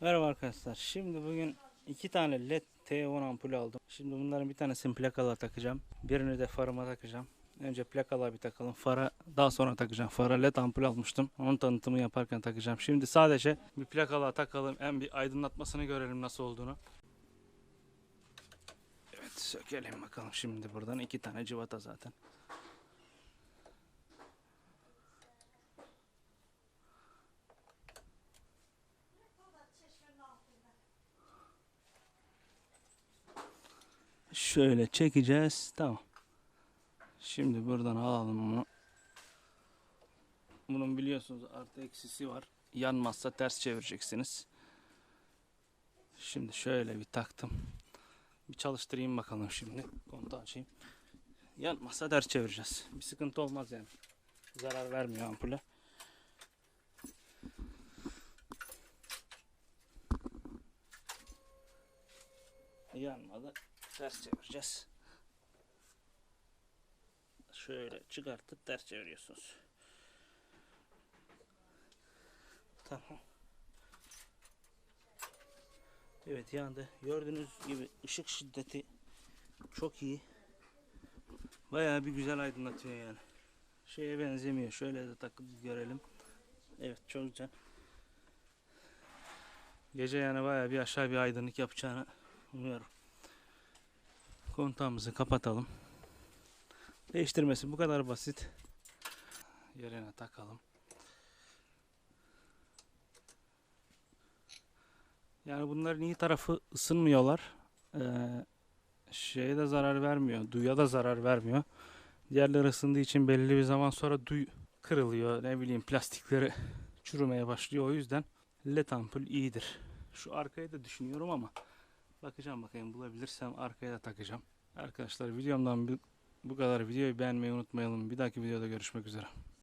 Merhaba arkadaşlar. Şimdi bugün iki tane LED T10 ampul aldım. Şimdi bunların bir tanesini plakalığa takacağım. Birini de farıma takacağım. Önce plakalığa bir takalım. Fara daha sonra takacağım. Fara LED ampul almıştım. Onun tanıtımı yaparken takacağım. Şimdi sadece bir plakalığa takalım. En bir aydınlatmasını görelim nasıl olduğunu. Evet sökelim bakalım şimdi buradan. iki tane cıvata zaten. Şöyle çekeceğiz. Tamam. Şimdi buradan alalım bunu. Bunun biliyorsunuz artı eksisi var. Yanmazsa ters çevireceksiniz. Şimdi şöyle bir taktım. Bir çalıştırayım bakalım şimdi. Kontağı açayım. Yanmazsa ters çevireceğiz. Bir sıkıntı olmaz yani. Zarar vermiyor ampule. Yanmadı. Ters çevireceğiz. Şöyle çıkartıp ters çeviriyorsunuz. Tamam. Evet yandı. Gördüğünüz gibi ışık şiddeti çok iyi. Bayağı bir güzel aydınlatıyor yani. Şeye benzemiyor. Şöyle de takıp görelim. Evet çok güzel. Gece yani bayağı bir aşağı bir aydınlık yapacağını umuyorum. Kontağımızı kapatalım. Değiştirmesi bu kadar basit. Yerine takalım. Yani bunların iyi tarafı ısınmıyorlar. Ee, şeye de zarar vermiyor. Duya da zarar vermiyor. Diğerleri ısındığı için belli bir zaman sonra duy kırılıyor. Ne bileyim plastikleri çürümeye başlıyor. O yüzden led ampul iyidir. Şu arkayı da düşünüyorum ama bakacağım bakayım bulabilirsem arkaya da takacağım. Arkadaşlar videomdan bu, kadar. Videoyu beğenmeyi unutmayalım. Bir dahaki videoda görüşmek üzere.